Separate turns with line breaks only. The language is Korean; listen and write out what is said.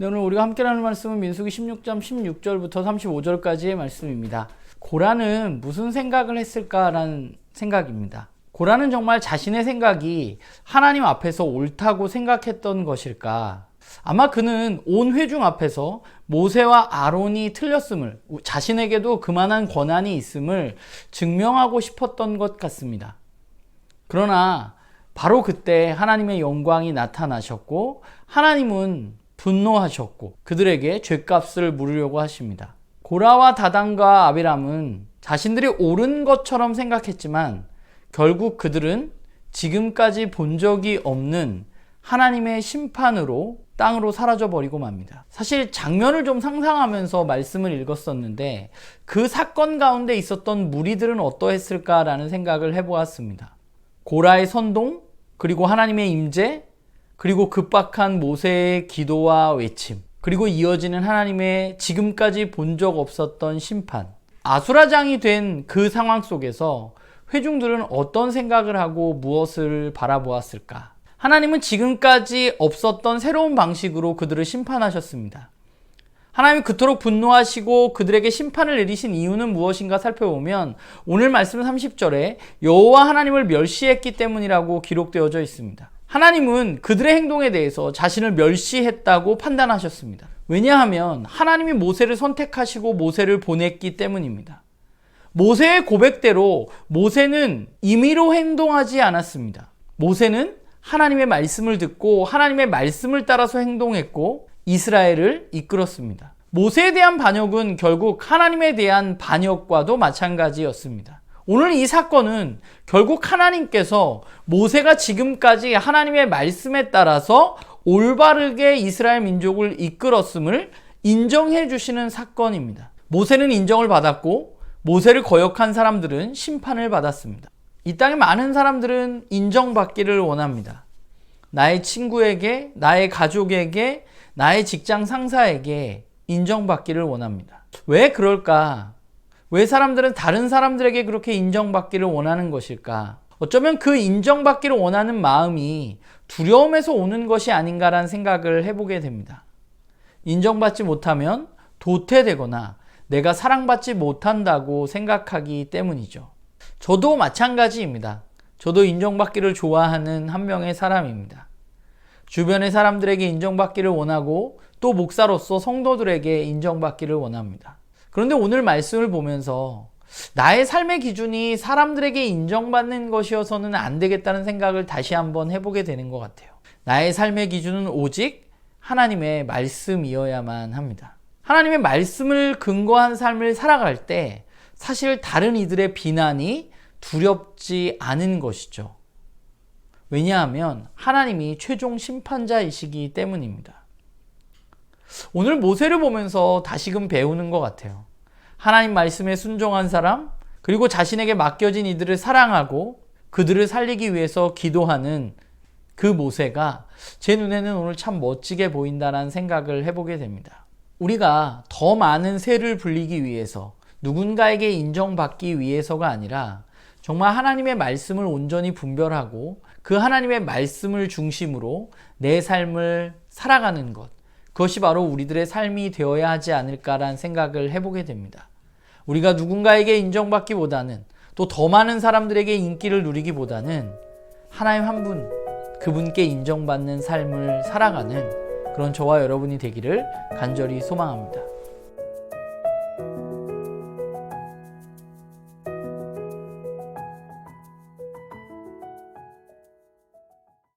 우리가 함께 나눌 말씀은 민수기 16장 16절부터 35절까지의 말씀입니다. 고라는 무슨 생각을 했을까라는 생각입니다. 고라는 정말 자신의 생각이 하나님 앞에서 옳다고 생각했던 것일까? 아마 그는 온 회중 앞에서 모세와 아론이 틀렸음을, 자신에게도 그만한 권한이 있음을 증명하고 싶었던 것 같습니다. 그러나 바로 그때 하나님의 영광이 나타나셨고, 하나님은 분노하셨고, 그들에게 죄값을 물으려고 하십니다. 고라와 다단과 아비람은 자신들이 옳은 것처럼 생각했지만, 결국 그들은 지금까지 본 적이 없는 하나님의 심판으로 땅으로 사라져 버리고 맙니다. 사실 장면을 좀 상상하면서 말씀을 읽었었는데 그 사건 가운데 있었던 무리들은 어떠했을까라는 생각을 해보았습니다. 고라의 선동, 그리고 하나님의 임재, 그리고 급박한 모세의 기도와 외침, 그리고 이어지는 하나님의 지금까지 본 적 없었던 심판. 아수라장이 된 그 상황 속에서 회중들은 어떤 생각을 하고 무엇을 바라보았을까? 하나님은 지금까지 없었던 새로운 방식으로 그들을 심판하셨습니다. 하나님이 그토록 분노하시고 그들에게 심판을 내리신 이유는 무엇인가 살펴보면 오늘 말씀 30절에 여호와 하나님을 멸시했기 때문이라고 기록되어져 있습니다. 하나님은 그들의 행동에 대해서 자신을 멸시했다고 판단하셨습니다. 왜냐하면 하나님이 모세를 선택하시고 모세를 보냈기 때문입니다. 모세의 고백대로 모세는 임의로 행동하지 않았습니다. 모세는 하나님의 말씀을 듣고 하나님의 말씀을 따라서 행동했고 이스라엘을 이끌었습니다. 모세에 대한 반역은 결국 하나님에 대한 반역과도 마찬가지였습니다. 오늘 이 사건은 결국 하나님께서 모세가 지금까지 하나님의 말씀에 따라서 올바르게 이스라엘 민족을 이끌었음을 인정해 주시는 사건입니다. 모세는 인정을 받았고 모세를 거역한 사람들은 심판을 받았습니다. 이 땅에 많은 사람들은 인정받기를 원합니다. 나의 친구에게, 나의 가족에게, 나의 직장 상사에게 인정받기를 원합니다. 왜 그럴까? 왜 사람들은 다른 사람들에게 그렇게 인정받기를 원하는 것일까? 어쩌면 그 인정받기를 원하는 마음이 두려움에서 오는 것이 아닌가라는 생각을 해보게 됩니다. 인정받지 못하면 도태되거나 내가 사랑받지 못한다고 생각하기 때문이죠. 저도 마찬가지입니다. 저도 인정받기를 좋아하는 한 명의 사람입니다. 주변의 사람들에게 인정받기를 원하고 또 목사로서 성도들에게 인정받기를 원합니다. 그런데 오늘 말씀을 보면서 나의 삶의 기준이 사람들에게 인정받는 것이어서는 안 되겠다는 생각을 다시 한번 해보게 되는 것 같아요. 나의 삶의 기준은 오직 하나님의 말씀이어야만 합니다. 하나님의 말씀을 근거한 삶을 살아갈 때 사실 다른 이들의 비난이 두렵지 않은 것이죠. 왜냐하면 하나님이 최종 심판자이시기 때문입니다. 오늘 모세를 보면서 다시금 배우는 것 같아요. 하나님 말씀에 순종한 사람, 그리고 자신에게 맡겨진 이들을 사랑하고 그들을 살리기 위해서 기도하는 그 모세가 제 눈에는 오늘 참 멋지게 보인다는 생각을 해보게 됩니다. 우리가 더 많은 세를 불리기 위해서 누군가에게 인정받기 위해서가 아니라 정말 하나님의 말씀을 온전히 분별하고 그 하나님의 말씀을 중심으로 내 삶을 살아가는 것. 그것이 바로 우리들의 삶이 되어야 하지 않을까라는 생각을 해보게 됩니다. 우리가 누군가에게 인정받기보다는 또 더 많은 사람들에게 인기를 누리기보다는 하나님 한 분, 그분께 인정받는 삶을 살아가는 그런 저와 여러분이 되기를 간절히 소망합니다.